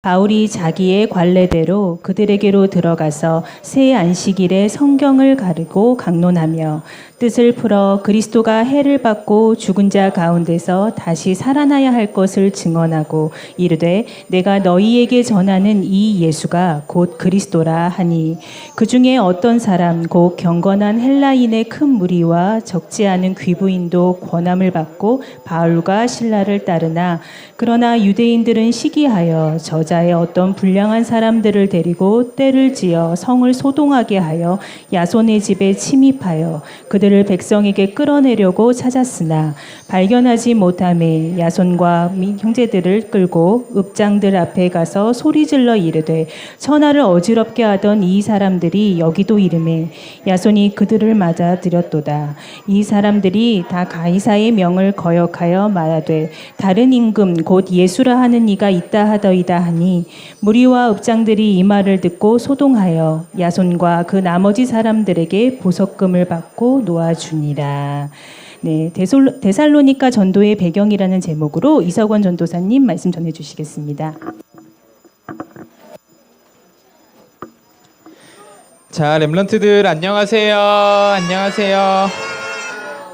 바울이 자기의 관례대로 그들에게로 들어가서 새 안식일에 성경을 가르고 강론하며 뜻을 풀어 그리스도가 해를 받고 죽은 자 가운데서 다시 살아나야 할 것을 증언하고 이르되 내가 너희에게 전하는 이 예수가 곧 그리스도라 하니 그 중에 어떤 사람 곧 경건한 헬라인의 큰 무리와 적지 않은 귀부인도 권함을 받고 바울과 신라를 따르나 그러나 유대인들은 시기하여 저 자의 어떤 불량한 사람들을 데리고 때를 지어 성을 소동하게 하여 야손의 집에 침입하여 그들을 백성에게 끌어내려고 찾았으나 발견하지 못함에 야손과 미- 형제들을 끌고 읍장들 앞에 가서 소리질러 이르되 천하를 어지럽게 하던 이 사람들이 여기도 이름에 야손이 그들을 맞아들였도다. 이 사람들이 다 가이사의 명을 거역하여 말하되 다른 임금 곧 예수라 하는 이가 있다 하더이다 하니 무리와 읍장들이 이 말을 듣고 소동하여 야손과 그 나머지 사람들에게 보석금을 받고 놓아주니라. 네, 데솔, 데살로니가 전도의 배경이라는 제목으로 이석원 전도사님 말씀 전해 주시겠습니다. 자, 렘런트들 안녕하세요. 안녕하세요.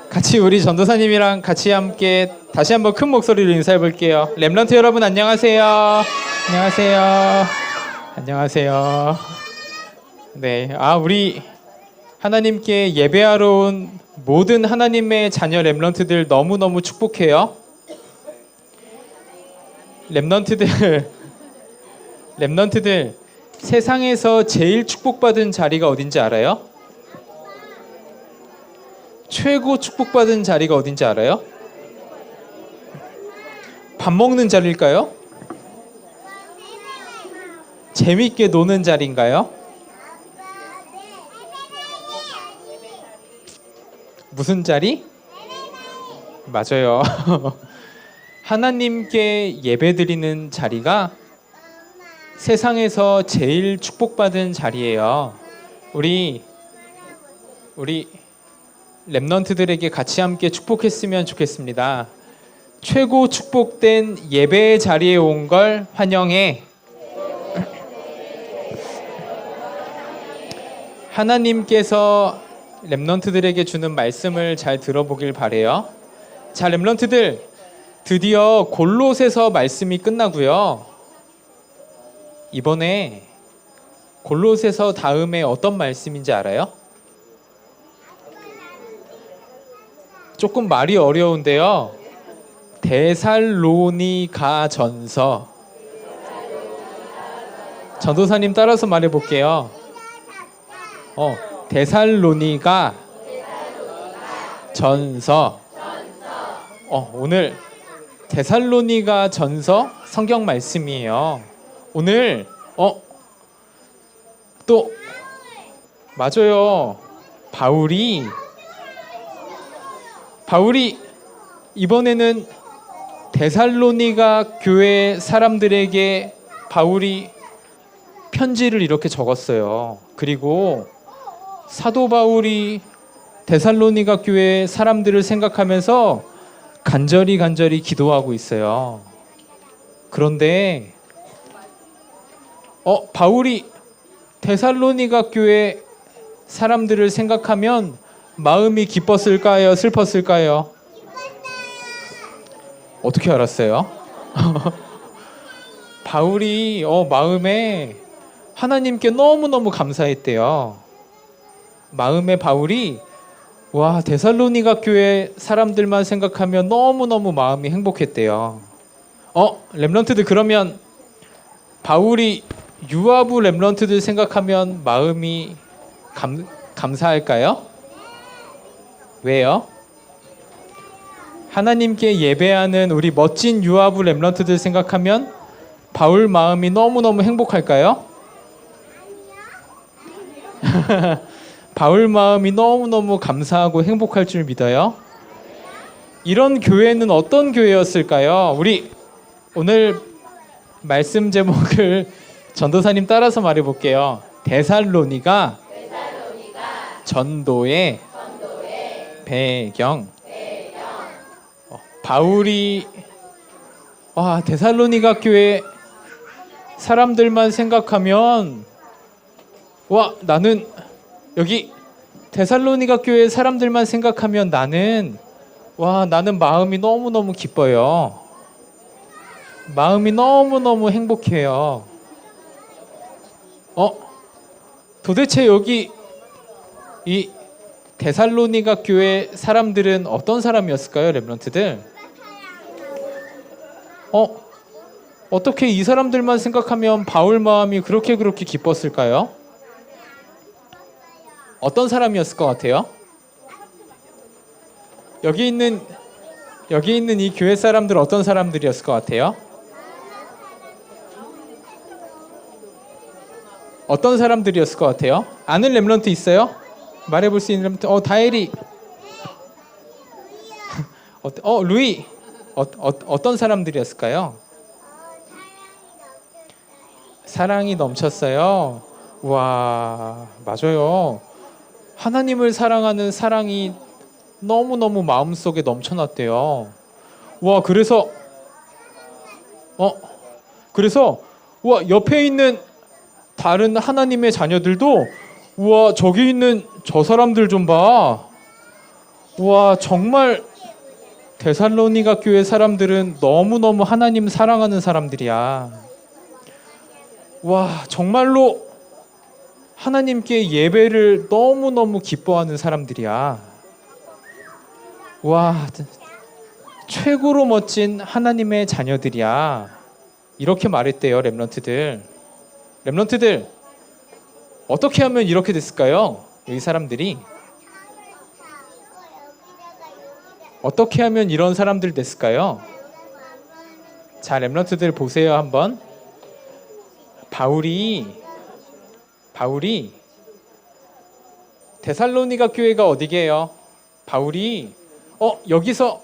같이 우리 전도사님이랑 같이 함께 다시 한번 큰 목소리로 인사해 볼게요. 렘런트 여러분 안녕하세요. 안녕하세요. 안녕하세요. 네, 아 우리 하나님께 예배하러 온 모든 하나님의 자녀 렘런트들 너무 너무 축복해요. 렘넌트들 렘넌트들 세상에서 제일 축복받은 자리가 어딘지 알아요? 최고 축복받은 자리가 어딘지 알아요? 밥 먹는 자리일까요? 재밌게 노는 자리인가요? 무슨 자리? 맞아요. 하나님께 예배드리는 자리가 세상에서 제일 축복받은 자리예요. 우리 우리 렘넌트들에게 같이 함께 축복했으면 좋겠습니다. 최고 축복된 예배의 자리에 온 걸 환영해. 하나님께서 렘넌트들에게 주는 말씀을 잘 들어보길 바래요. 자, 렘넌트들 드디어 골롯에서 말씀이 끝나고요. 이번에 골롯에서 다음에 어떤 말씀인지 알아요? 조금 말이 어려운데요. 데살로니가 전서. 전도사님 따라서 말해 볼게요. 어, 데살로니가 전서. 어, 오늘 데살로니가 전서 성경 말씀이에요. 오늘 어 또 맞아요. 바울이 바울이 이번에는 데살로니가 교회 사람들에게 바울이 편지를 이렇게 적었어요. 그리고 사도 바울이 데살로니가 교회 사람들을 생각하면서 간절히 간절히 기도하고 있어요. 그런데 어 바울이 데살로니가 교회 사람들을 생각하면 마음이 기뻤을까요? 슬펐을까요? 어떻게 알았어요? 바울이 어 마음에 하나님께 너무너무 감사했대요. 마음에 바울이 와 데살로니가 교회 사람들만 생각하면 너무 너무 마음이 행복했대요. 어 렘런트들 그러면 바울이 유아부 렘런트들 생각하면 마음이 감, 감사할까요? 왜요? 하나님께 예배하는 우리 멋진 유아부 렘런트들 생각하면 바울 마음이 너무너무 행복할까요? 바울 마음이 너무너무 감사하고 행복할 줄 믿어요. 이런 교회는 어떤 교회였을까요? 우리 오늘 말씀 제목을 전도사님 따라서 말해 볼게요. 데살로니가 전도의 배경. 어, 바울이 와 데살로니가 교회 사람들만 생각하면 와 나는 여기 데살로니가 교회 사람들만 생각하면 나는 와 나는 마음이 너무 너무 기뻐요. 마음이 너무 너무 행복해요. 어 도대체 여기 이 데살로니가 교회 사람들은 어떤 사람이었을까요, 렘런트들? 어 어떻게 이 사람들만 생각하면 바울 마음이 그렇게 그렇게 기뻤을까요? 어떤 사람이었을 것 같아요? 여기 있는 여기 있는 이 교회 사람들 어떤 사람들이었을 것 같아요? 어떤 사람들이었을 것 같아요? 아는 렘런트 있어요? 말해볼 수 있는 렘런트? 어 다엘이 어, 어 루이 어, 어, 어떤 사람들이었을까요? 사랑이 넘쳤어요. 와 맞아요. 하나님을 사랑하는 사랑이 너무 너무 마음속에 넘쳐났대요. 와 그래서 어 그래서 와 옆에 있는 다른 하나님의 자녀들도 우와 저기 있는 저 사람들 좀 봐. 와 정말 데살로니가 교회 사람들은 너무 너무 하나님 사랑하는 사람들이야. 와 정말로 하나님께 예배를 너무 너무 기뻐하는 사람들이야. 와 최고로 멋진 하나님의 자녀들이야. 이렇게 말했대요 렘런트들. 렘런트들 어떻게 하면 이렇게 됐을까요? 이 사람들이 어떻게 하면 이런 사람들 됐을까요? 자 렘런트들 보세요 한번. 바울이 바울이 데살로니가 교회가 어디게요? 바울이 어 여기서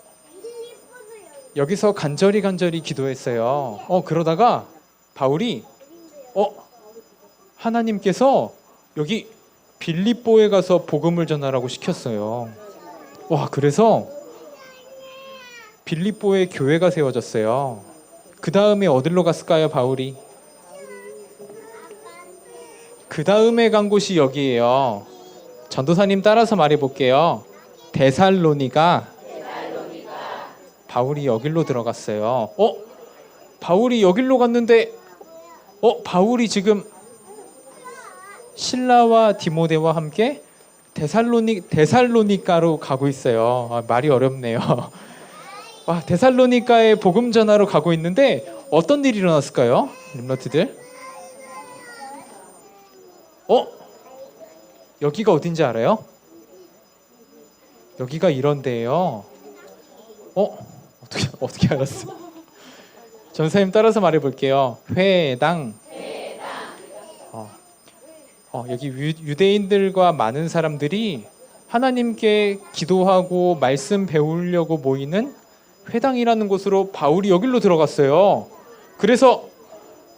여기서 간절히 간절히 기도했어요. 어 그러다가 바울이 어 하나님께서 여기 빌립보에 가서 복음을 전하라고 시켰어요. 와 그래서 빌립보에 교회가 세워졌어요. 그 다음에 어디로 갔을까요, 바울이? 그 다음에 간 곳이 여기예요. 전도사님 따라서 말해 볼게요. 데살로니가 바울이 여길로 들어갔어요. 어? 바울이 여길로 갔는데 어? 바울이 지금 신라와 디모데와 함께 데살로니 데살로니가로 가고 있어요. 아, 말이 어렵네요. 와, 데살로니가에 복음 전하러 가고 있는데 어떤 일이 일어났을까요? 림러트들? 어? 여기가 어딘지 알아요? 여기가 이런 데예요. 어? 어떻게 어떻게 알았어? 전사님 따라서 말해 볼게요. 회당. 어, 어, 여기 유, 유대인들과 많은 사람들이 하나님께 기도하고 말씀 배우려고 모이는 회당이라는 곳으로 바울이 여기로 들어갔어요. 그래서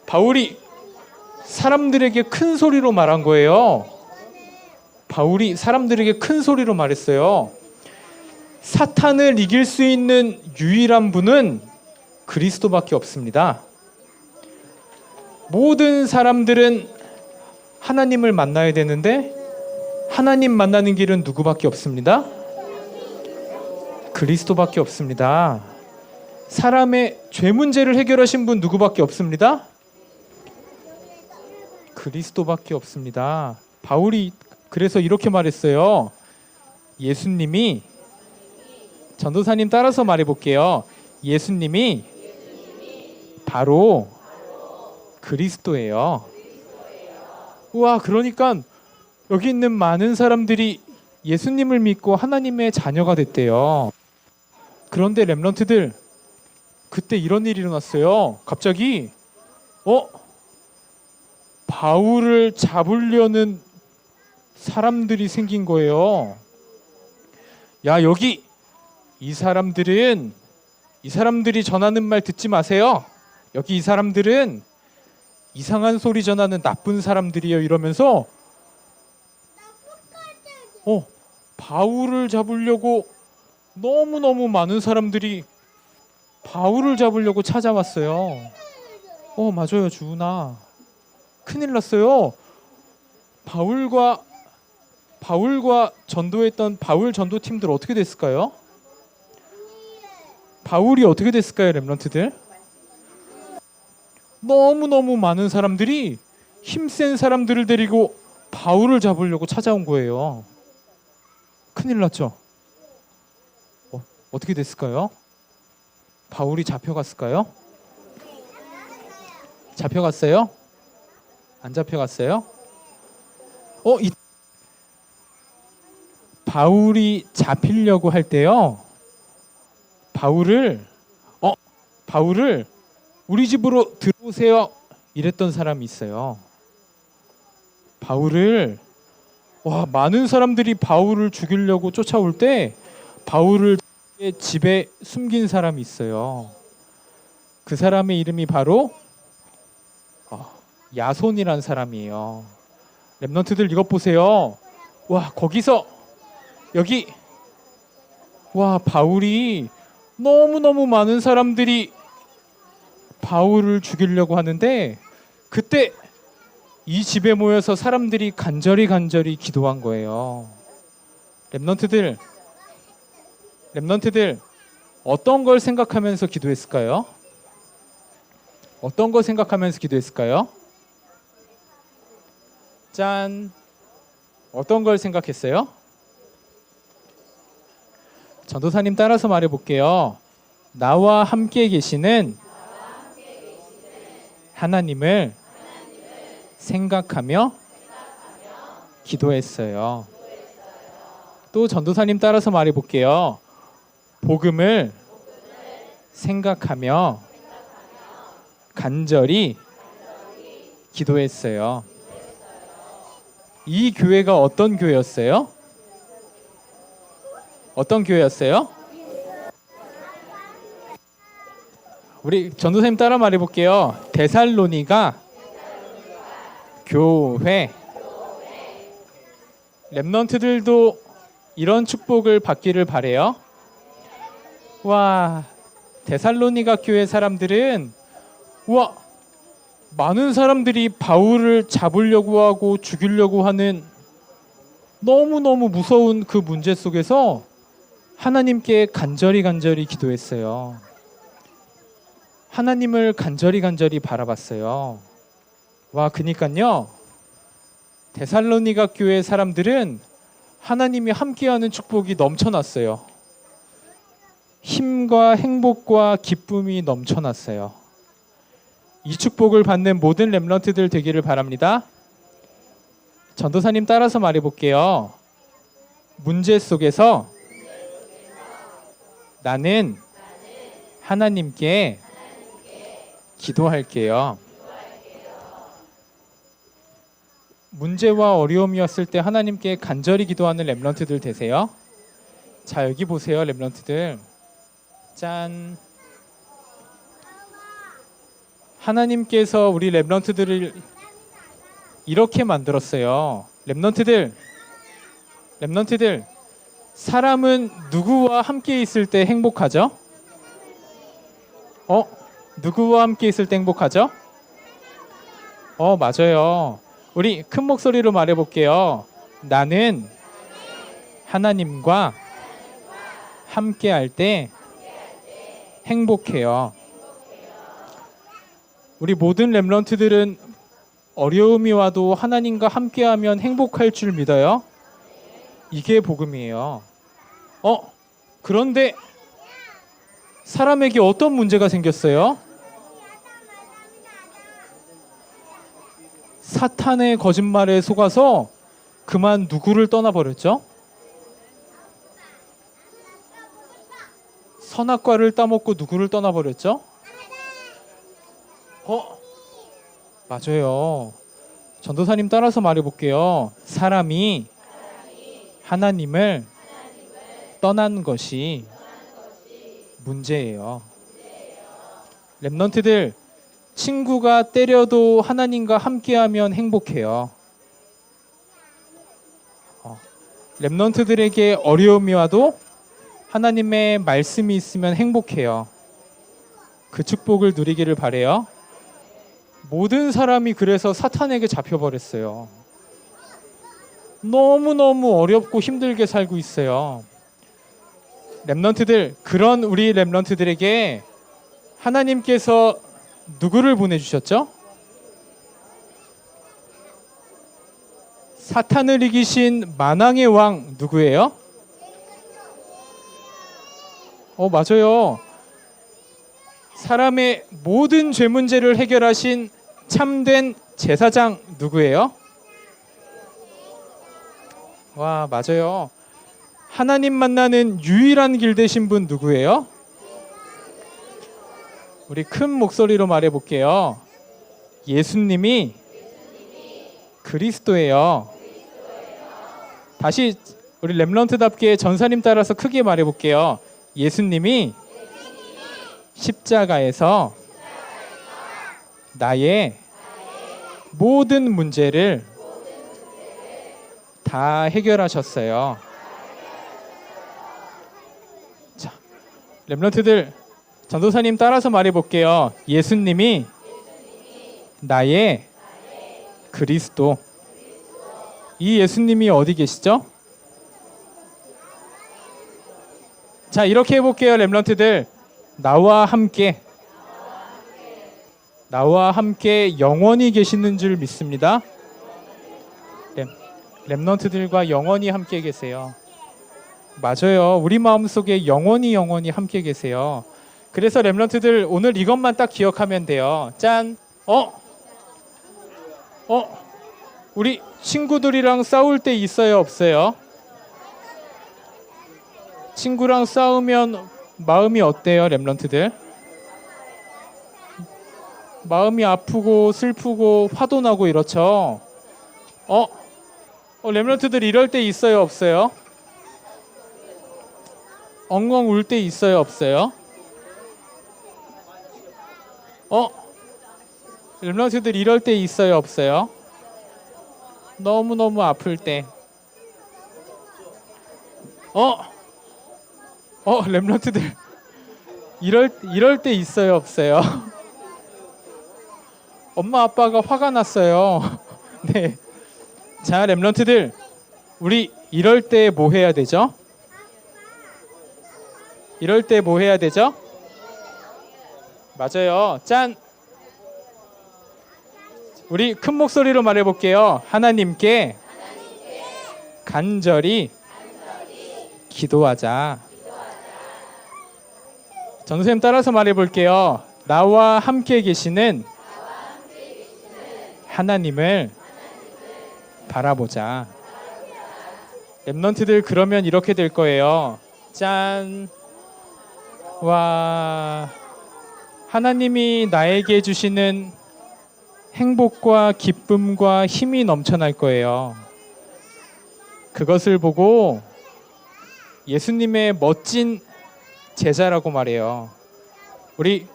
바울이 사람들에게 큰 소리로 말한 거예요. 바울이 사람들에게 큰 소리로 말했어요. 사탄을 이길 수 있는 유일한 분은 그리스도밖에 없습니다. 모든 사람들은 하나님을 만나야 되는데 하나님 만나는 길은 누구밖에 없습니다. 그리스도밖에 없습니다. 사람의 죄 문제를 해결하신 분 누구밖에 없습니다. 그리스도밖에 없습니다. 바울이 그래서 이렇게 말했어요. 예수님이 전도사님 따라서 말해 볼게요. 예수님이 바로 그리스도예요. 우와, 그러니까 여기 있는 많은 사람들이 예수님을 믿고 하나님의 자녀가 됐대요. 그런데 렘런트들 그때 이런 일이 일어났어요. 갑자기 어 바울을 잡으려는 사람들이 생긴 거예요. 야 여기 이 사람들은 이 사람들이 전하는 말 듣지 마세요. 여기 이 사람들은 이상한 소리 전하는 나쁜 사람들이에요. 이러면서 어 바울을 잡으려고 너무 너무 많은 사람들이 바울을 잡으려고 찾아왔어요. 어 맞아요 주은아 큰일 났어요 바울과 바울과 전도했던 바울 전도 팀들 어떻게 됐을까요? 바울이 어떻게 됐을까요 렘런트들? 너무너무 많은 사람들이 힘센 사람들을 데리고 바울을 잡으려고 찾아온 거예요 큰일 났죠 어, 어떻게 됐을까요? 바울이 잡혀갔을까요? 잡혀갔어요? 안 잡혀갔어요? 어, 이 바울이 잡히려고 할 때요. 바울을 어, 바울을 우리 집으로 들어오세요. 이랬던 사람이 있어요. 바울을 와, 많은 사람들이 바울을 죽이려고 쫓아올 때 바울을 집에 숨긴 사람이 있어요. 그 사람의 이름이 바로 어, 야손이란 사람이에요. 랩런트들 이것 보세요. 와 거기서 여기 와 바울이 너무 너무 많은 사람들이 바울을 죽이려고 하는데 그때 이 집에 모여서 사람들이 간절히 간절히 기도한 거예요. 랩런트들 랩런트들 어떤 걸 생각하면서 기도했을까요? 어떤 거 생각하면서 기도했을까요? 짠. 어떤 걸 생각했어요? 전도사님 따라서 말해 볼게요. 나와 함께 계시는 하나님을 생각하며 기도했어요. 또 전도사님 따라서 말해 볼게요. 복음을 생각하며 간절히 기도했어요. 이 교회가 어떤 교회였어요? 어떤 교회였어요? 우리 전도사님 따라 말해 볼게요. 데살로니가 교회 렘넌트들도 이런 축복을 받기를 바래요. 와 데살로니가 교회 사람들은 와 많은 사람들이 바울을 잡으려고 하고 죽이려고 하는 너무너무 무서운 그 문제 속에서 하나님께 간절히 간절히 기도했어요. 하나님을 간절히 간절히 바라봤어요. 와, 그니까요. 데살로니가 교회 사람들은 하나님이 함께하는 축복이 넘쳐났어요. 힘과 행복과 기쁨이 넘쳐났어요. 이 축복을 받는 모든 렘런트들 되기를 바랍니다. 전도사님 따라서 말해 볼게요. 문제 속에서 나는 하나님께 기도할게요. 문제와 어려움이었을 때 하나님께 간절히 기도하는 렘런트들 되세요. 자, 여기 보세요, 렘런트들. 짠. 하나님께서 우리 렘넌트들을 이렇게 만들었어요. 렘넌트들, 렘넌트들, 사람은 누구와 함께 있을 때 행복하죠? 어? 누구와 함께 있을 때 행복하죠? 어, 맞아요. 우리 큰 목소리로 말해볼게요. 나는 하나님과 함께 할 때 행복해요. 우리 모든 렘런트들은 어려움이 와도 하나님과 함께하면 행복할 줄 믿어요. 이게 복음이에요. 어? 그런데 사람에게 어떤 문제가 생겼어요? 사탄의 거짓말에 속아서 그만 누구를 떠나버렸죠? 선악과를 따먹고 누구를 떠나버렸죠? 어? 맞아요. 전도사님 따라서 말해볼게요. 사람이 하나님을 떠난 것이 문제예요. 랩런트들 친구가 때려도 하나님과 함께하면 행복해요. 어, 랩런트들에게 어려움이 와도 하나님의 말씀이 있으면 행복해요. 그 축복을 누리기를 바래요. 모든 사람이 그래서 사탄에게 잡혀버렸어요. 너무너무 어렵고 힘들게 살고 있어요. 렘넌트들, 그런 우리 렘넌트들에게 하나님께서 누구를 보내주셨죠? 사탄을 이기신 만왕의 왕 누구예요? 어, 맞아요. 사람의 모든 죄 문제를 해결하신 참된 제사장 누구예요? 와, 맞아요. 하나님 만나는 유일한 길 되신 분 누구예요? 우리 큰 목소리로 말해 볼게요. 예수님이 그리스도예요. 다시 우리 렘런트답게 전사님 따라서 크게 말해 볼게요. 예수님이 십자가에서 나의 모든 문제를 다 해결하셨어요. 자, 렘런트들 전도사님 따라서 말해 볼게요. 예수님이 나의 그리스도. 이 예수님이 어디 계시죠? 자, 이렇게 해 볼게요, 렘런트들. 나와 함께, 나와 함께 영원히 계시는 줄 믿습니다. 렘, 렘넌트들과 영원히 함께 계세요. 맞아요. 우리 마음 속에 영원히 영원히 함께 계세요. 그래서 렘런트들 오늘 이것만 딱 기억하면 돼요. 짠. 어? 어? 우리 친구들이랑 싸울 때 있어요, 없어요? 친구랑 싸우면 마음이 어때요, 렘런트들? 마음이 아프고 슬프고 화도 나고 이렇죠. 어? 어 렘런트들 이럴 때 있어요, 없어요? 엉엉 울 때 있어요, 없어요? 어? 렘런트들 이럴 때 있어요, 없어요? 너무 너무 아플 때. 어? 어, 렘런트들 이럴 이럴 때 있어요, 없어요? 엄마 아빠가 화가 났어요. 네. 자, 렘런트들 우리 이럴 때 뭐 해야 되죠? 이럴 때 뭐 해야 되죠? 맞아요. 짠. 우리 큰 목소리로 말해 볼게요. 하나님께 간절히 기도하자. 전선생님 따라서 말해 볼게요. 나와 함께 계시는 하나님을 바라보자. 랩런트들 그러면 이렇게 될 거예요. 짠. 와. 하나님이 나에게 주시는 행복과 기쁨과 힘이 넘쳐날 거예요. 그것을 보고 예수님의 멋진 제자라고 말해요. 우리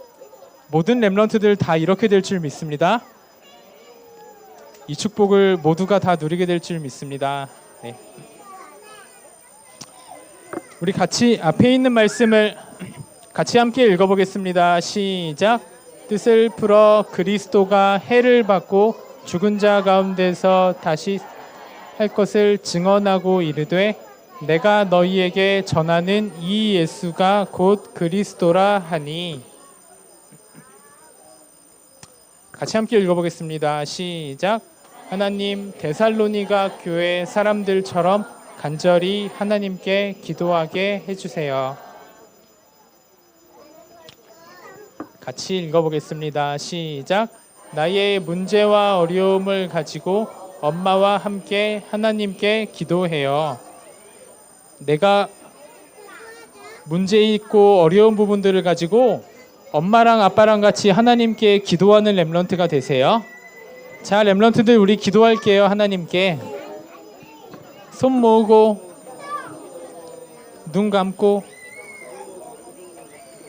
모든 렘런트들 다 이렇게 될 줄 믿습니다. 이 축복을 모두가 다 누리게 될 줄 믿습니다. 네. 우리 같이 앞에 있는 말씀을 같이 함께 읽어보겠습니다. 시작. 뜻을 풀어 그리스도가 해를 받고 죽은 자 가운데서 다시 할 것을 증언하고 이르되 내가 너희에게 전하는 이 예수가 곧 그리스도라 하니 같이 함께 읽어보겠습니다. 시작. 하나님 데살로니가 교회 사람들처럼 간절히 하나님께 기도하게 해주세요. 같이 읽어보겠습니다. 시작. 나의 문제와 어려움을 가지고 엄마와 함께 하나님께 기도해요. 내가 문제 있고 어려운 부분들을 가지고 엄마랑 아빠랑 같이 하나님께 기도하는 렘런트가 되세요. 자, 렘런트들 우리 기도할게요. 하나님께 손 모으고 눈 감고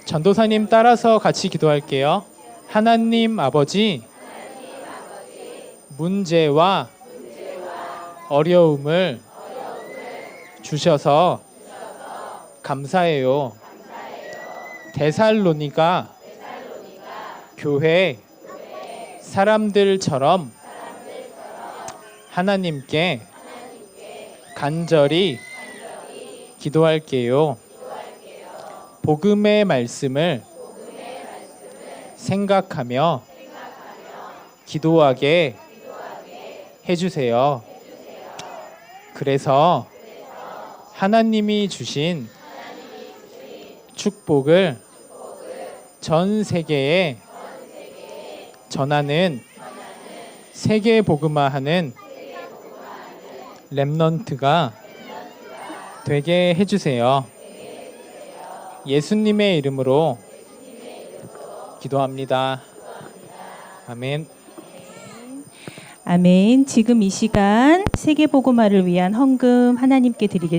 전도사님 따라서 같이 기도할게요. 하나님 아버지 문제와 어려움을 주셔서 감사해요. 데살로니가 교회 사람들처럼 하나님께 간절히 기도할게요. 복음의 말씀을 생각하며 기도하게 해주세요. 그래서 하나님이 주신 축복을 전 세계에 전하는 세계 복음화하는 렘넌트가 되게 해주세요. 예수님의 이름으로 기도합니다. 아멘. 아멘. 지금 이 시간 세계 복음화를 위한 헌금 하나님께 드리겠습니다.